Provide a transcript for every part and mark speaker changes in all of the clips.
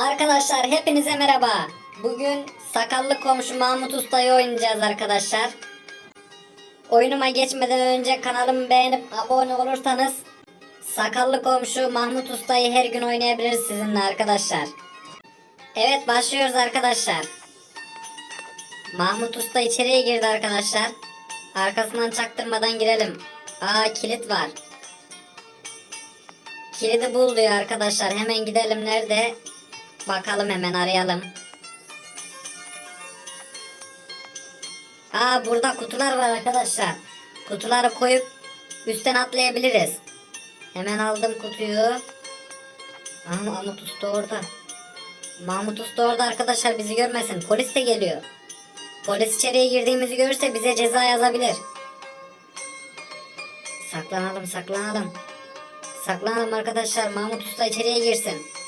Speaker 1: Arkadaşlar hepinize merhaba. Bugün sakallı komşu Mahmut Usta'yı oynayacağız arkadaşlar. Oyunuma geçmeden önce kanalımı beğenip abone olursanız sakallı komşu Mahmut Usta'yı her gün oynayabiliriz sizinle arkadaşlar. Evet başlıyoruz arkadaşlar. Mahmut Usta içeriye girdi arkadaşlar. Arkasından çaktırmadan girelim. Aa kilit var. Kilidi bul diyor arkadaşlar. Hemen gidelim nerede? Bakalım hemen arayalım. Aa burada kutular var arkadaşlar. Kutuları koyup üstten atlayabiliriz. Hemen aldım kutuyu. Aa, Mahmut Usta orada. Mahmut Usta orada arkadaşlar bizi görmesin. Polis de geliyor. Polis içeriye girdiğimizi görürse bize ceza yazabilir. Saklanalım saklanalım. Saklanalım arkadaşlar. Mahmut Usta içeriye girsin.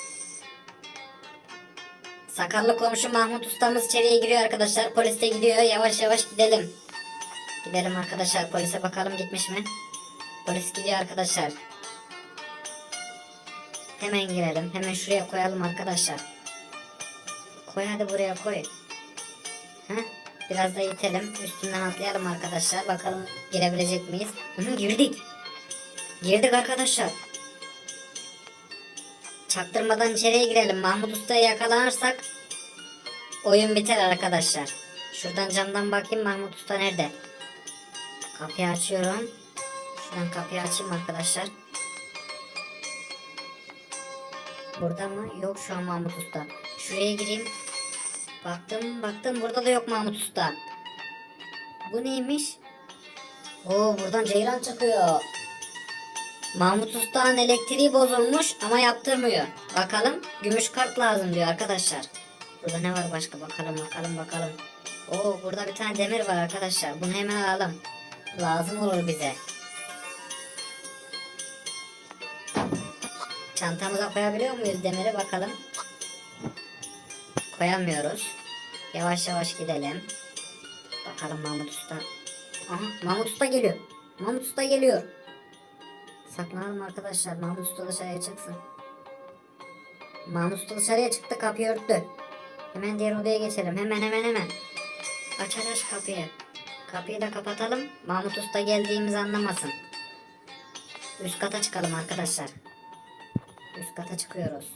Speaker 1: Sakallı komşu Mahmut Ustamız içeriye giriyor arkadaşlar. Polis de gidiyor. Yavaş yavaş gidelim. Gidelim arkadaşlar. Polise bakalım gitmiş mi? Polis gidiyor arkadaşlar. Hemen girelim. Hemen şuraya koyalım arkadaşlar. Koy hadi buraya koy. Heh, biraz da itelim. Üstünden atlayalım arkadaşlar. Bakalım girebilecek miyiz? Hı, girdik. Girdik arkadaşlar. Çaktırmadan içeriye girelim. Mahmut Usta'ya yakalanırsak oyun biter arkadaşlar. Şuradan camdan bakayım Mahmut Usta nerede? Kapıyı açıyorum. Şuradan kapıyı açayım arkadaşlar. Burada mı? Yok şu an Mahmut Usta. Şuraya gireyim. Baktım baktım burada da yok Mahmut Usta. Bu neymiş? Oo buradan ceyran çıkıyor. Mahmut Usta'nın elektriği bozulmuş ama yaptırmıyor. Bakalım gümüş kart lazım diyor arkadaşlar. Burada ne var başka bakalım bakalım bakalım. Oo burada bir tane demir var arkadaşlar. Bunu hemen alalım. Lazım olur bize. Çantamıza koyabiliyor muyuz demiri bakalım. Koyamıyoruz. Yavaş yavaş gidelim. Bakalım Mahmut Usta. Aha Mahmut Usta geliyor. Mahmut Usta geliyor. Saklanalım arkadaşlar. Mahmut Usta dışarıya çıksın. Mahmut Usta dışarıya çıktı kapıyı örttü. Hemen diğer odaya geçelim. Hemen hemen hemen. Aç aç kapıyı. Kapıyı da kapatalım. Mahmut Usta geldiğimizi anlamasın. Üst kata çıkalım arkadaşlar. Üst kata çıkıyoruz.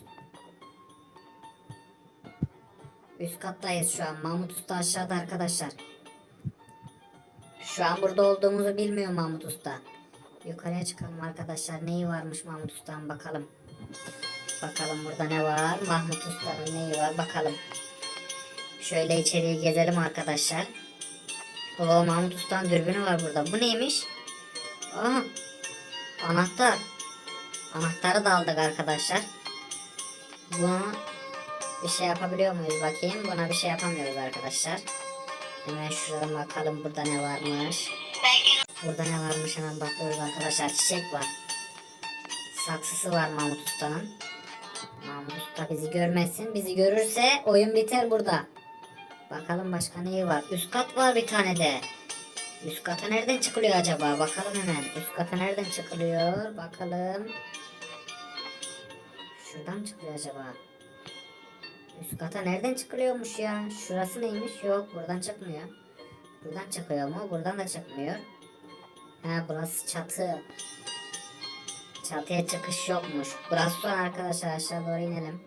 Speaker 1: Üst kattayız şu an. Mahmut Usta aşağıda arkadaşlar. Şu an burada olduğumuzu bilmiyor Mahmut Usta. Yukarıya çıkalım arkadaşlar. Neyi varmış Mahmut Usta'nın bakalım. Bakalım burada ne var? Mahmut Usta'nın neyi var bakalım. Şöyle içeriye gezelim arkadaşlar. Oo Mahmut Usta'nın dürbünü var burada. Bu neymiş? Aa, anahtar. Anahtarı da aldık arkadaşlar. Bunu bir şey yapabiliyor muyuz bakayım. Buna bir şey yapamıyoruz arkadaşlar. Hemen şuradan bakalım burada ne varmış. Burada ne varmış hemen bakıyoruz arkadaşlar. Çiçek var. Saksısı var Mahmut Usta'nın. Mahmut Usta bizi görmesin. Bizi görürse oyun biter burada. Bakalım başka neyi var. Üst kat var bir tane de. Üst kata nereden çıkılıyor acaba? Bakalım hemen. Üst kata nereden çıkılıyor? Bakalım. Şuradan çıkıyor acaba? Üst kata nereden çıkılıyormuş ya? Şurası neymiş? Yok buradan çıkmıyor. Buradan çıkıyor mu? Buradan da çıkmıyor. Ha burası çatı. Çatıya çıkış yokmuş. Burası son arkadaşlar aşağı doğru inelim.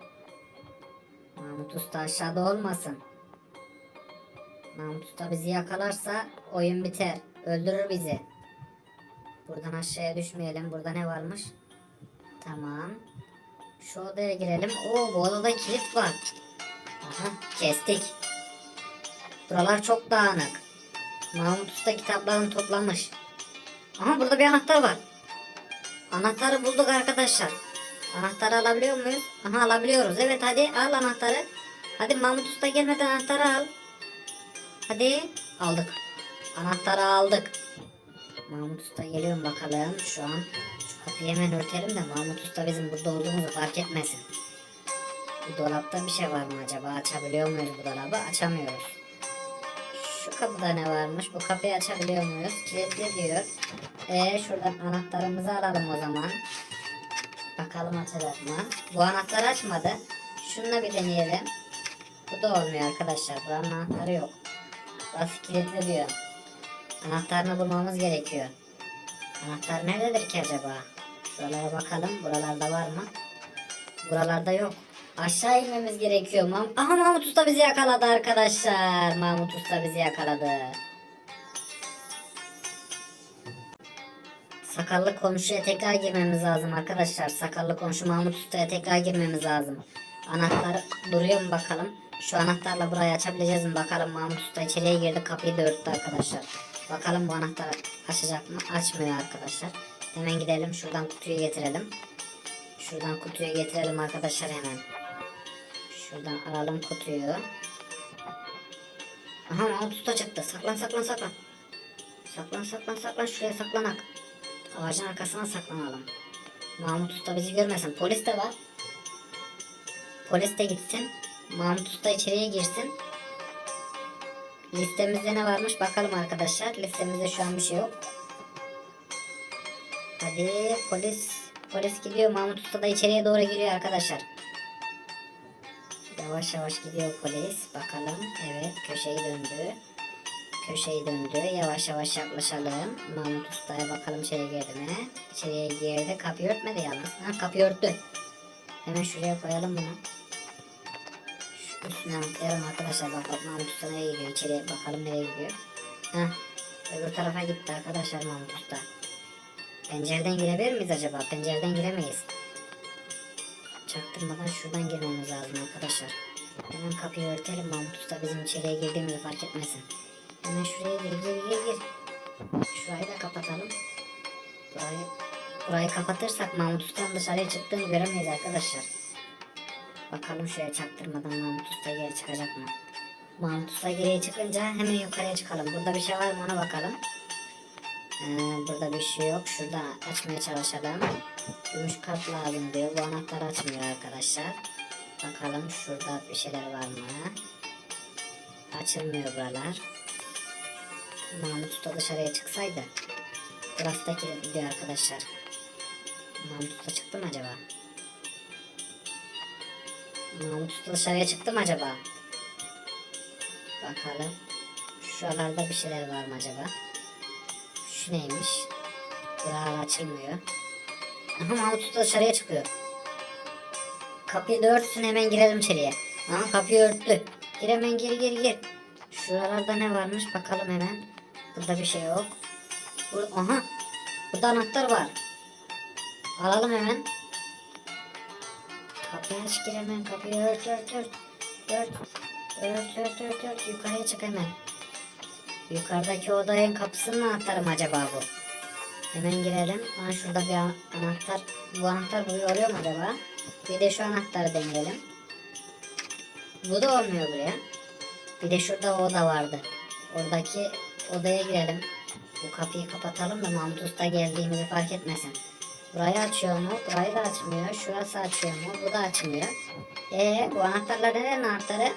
Speaker 1: Mahmut Usta aşağıda olmasın. Mahmut Usta bizi yakalarsa oyun biter. Öldürür bizi. Buradan aşağıya düşmeyelim. Burada ne varmış? Tamam. Şu odaya girelim. Oo bu odada kilit var. Aha kestik. Buralar çok dağınık. Mahmut Usta kitaplarını toplamış. Aha burada bir anahtar var. Anahtarı bulduk arkadaşlar. Anahtarı alabiliyor muyuz? Aha alabiliyoruz. Evet hadi al anahtarı. Hadi Mahmut Usta gelmeden anahtarı al. Hadi aldık. Anahtarı aldık. Mahmut Usta geliyor mu bakalım. Şu an kapıyı hemen örtelim de Mahmut Usta bizim burada olduğumuzu fark etmesin. Bu dolapta bir şey var mı acaba? Açabiliyor muyuz bu dolabı? Açamıyoruz. Kapıda ne varmış? Bu kapıyı açabiliyor muyuz? Kilitli diyor. Ee, şuradan anahtarımızı alalım o zaman. Bakalım açacak mı? Bu anahtarı açmadı. Şununla bir deneyelim. Bu da olmuyor arkadaşlar. Buranın anahtarı yok. Burası kilitli diyor. Anahtarını bulmamız gerekiyor. Anahtar nerededir ki acaba? Şuralara bakalım. Buralarda var mı? Buralarda yok. Aşağı inmemiz gerekiyor. Mam Aha Mahmut Usta bizi yakaladı arkadaşlar. Mahmut Usta bizi yakaladı. Sakallı komşuya tekrar girmemiz lazım arkadaşlar. Sakallı komşu Mahmut Usta'ya tekrar girmemiz lazım. Anahtar duruyor mu bakalım. Şu anahtarla burayı açabileceğiz mi bakalım. Mahmut Usta içeriye girdi kapıyı da örttü arkadaşlar. Bakalım bu anahtar açacak mı? Açmıyor arkadaşlar. Hemen gidelim şuradan kutuyu getirelim. Şuradan kutuyu getirelim arkadaşlar hemen. Şuradan alalım kutuyu. Aha Mahmut Usta çıktı. Saklan saklan saklan. Saklan saklan saklan şuraya saklanak. Ağacın arkasına saklanalım. Mahmut Usta bizi görmesin. Polis de var. Polis de gitsin. Mahmut Usta içeriye girsin. Listemizde ne varmış bakalım arkadaşlar. Listemizde şu an bir şey yok. Hadi polis polis gidiyor. Mahmut Usta da içeriye doğru giriyor arkadaşlar. Yavaş yavaş gidiyor polis. Bakalım. Evet köşeyi döndü. Köşeyi döndü. Yavaş yavaş yaklaşalım. Mahmut Usta'ya bakalım içeri girdi mi? İçeriye girdi. Kapıyı örtmedi yalnız. Ha, kapıyı örttü. Hemen şuraya koyalım bunu. Şu üstüne atlayalım arkadaşlar. Bak Mahmut Usta nereye gidiyor? İçeriye bakalım nereye gidiyor. Ha, öbür tarafa gitti arkadaşlar Mahmut Usta. Pencereden girebilir miyiz acaba? Pencereden giremeyiz. Çaktırmadan şuradan girmemiz lazım arkadaşlar. Hemen kapıyı örtelim Mahmut Usta bizim içeriye girdiğimizi fark etmesin. Hemen şuraya gir gir gir gir. Şurayı da kapatalım. Burayı, burayı kapatırsak Mahmut dışarıya çıktığını göremeyiz arkadaşlar. Bakalım şuraya çaktırmadan Mahmut Usta geri çıkacak mı? Mahmut Usta geriye çıkınca hemen yukarıya çıkalım. Burada bir şey var mı ona bakalım. Ee, burada bir şey yok. Şurada açmaya çalışalım. Gümüş kart lazım diyor. Bu anahtar açmıyor arkadaşlar. Bakalım şurada bir şeyler var mı? Açılmıyor buralar. Mahmut Usta dışarıya çıksaydı. Burası da kilitli arkadaşlar. Mahmut Usta çıktı mı acaba? Mahmut Usta dışarıya çıktı mı acaba? Bakalım. Şuralarda bir şeyler var mı acaba? Şu neymiş? Buralar açılmıyor. Aha Mahmut Usta dışarıya çıkıyor. Kapıyı da örtsün hemen girelim içeriye. Aha kapıyı örttü. Gir hemen gir gir gir. Şuralarda ne varmış bakalım hemen. Burada bir şey yok. Burada, aha. Burada anahtar var. Alalım hemen. Kapıyı aç gir hemen. Kapıyı ört ört ört. Ört. Ört ört ört ört. Yukarıya çık hemen. Yukarıdaki odanın kapısının anahtarı mı acaba bu? Hemen girelim. Aa, şurada bir an- anahtar. Bu anahtar buraya oluyor mu acaba? Bir de şu anahtarı deneyelim. Bu da olmuyor buraya. Bir de şurada oda vardı. Oradaki odaya girelim. Bu kapıyı kapatalım da Mahmut Usta geldiğimizi fark etmesin. Burayı açıyor mu? Burayı da açmıyor. Şurası açıyor mu? Bu da açmıyor. Ee, bu anahtarlar nerenin anahtarı?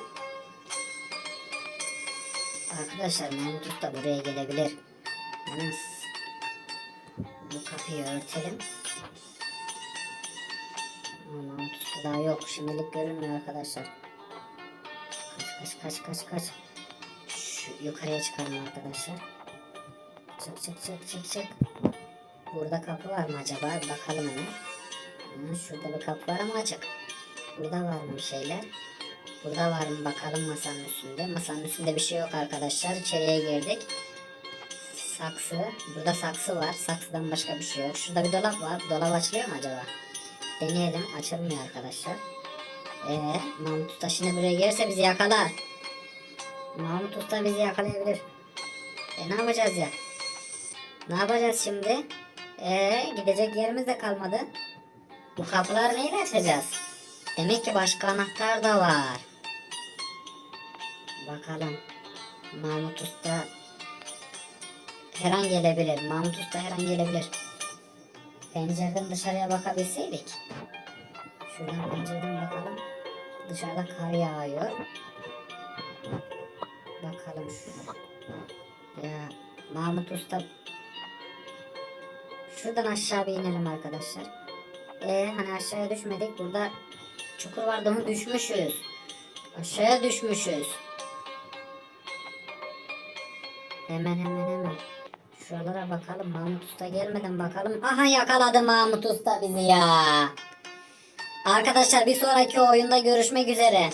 Speaker 1: Arkadaşlar Mahmut Usta buraya gelebilir. Yalnız bu kapıyı örtelim. Ama Mahmut Usta daha yok. Şimdilik görünmüyor arkadaşlar. Kaç kaç kaç kaç kaç. Şu yukarıya çıkalım arkadaşlar. Çık çık çık çık çık. Burada kapı var mı acaba? Bakalım hemen. Ha, şurada bir kapı var ama açık. Burada var mı bir şeyler? Burada var mı bakalım masanın üstünde. Masanın üstünde bir şey yok arkadaşlar. İçeriye girdik. Saksı. Burada saksı var. Saksıdan başka bir şey yok. Şurada bir dolap var. Dolap açılıyor mu acaba? Deneyelim. Açılmıyor arkadaşlar. Ee, Mahmut Usta şimdi buraya gelirse bizi yakalar. Mahmut Usta bizi yakalayabilir. E ne yapacağız ya? Ne yapacağız şimdi? Ee, gidecek yerimiz de kalmadı. Bu kapıları neyle açacağız? Demek ki başka anahtar da var. Bakalım. Mahmut Usta her an gelebilir. Mahmut Usta her an gelebilir. Pencereden dışarıya bakabilseydik. Şuradan pencereden bakalım. Dışarıda kar yağıyor. Bakalım. Ya Mahmut Usta Şuradan aşağı bir inelim arkadaşlar. Ee, hani aşağıya düşmedik. Burada çukur vardı mı düşmüşüz. Aşağıya düşmüşüz. Hemen hemen hemen. Şuralara bakalım. Mahmut Usta gelmeden bakalım. Aha yakaladı Mahmut Usta bizi ya. Arkadaşlar bir sonraki oyunda görüşmek üzere.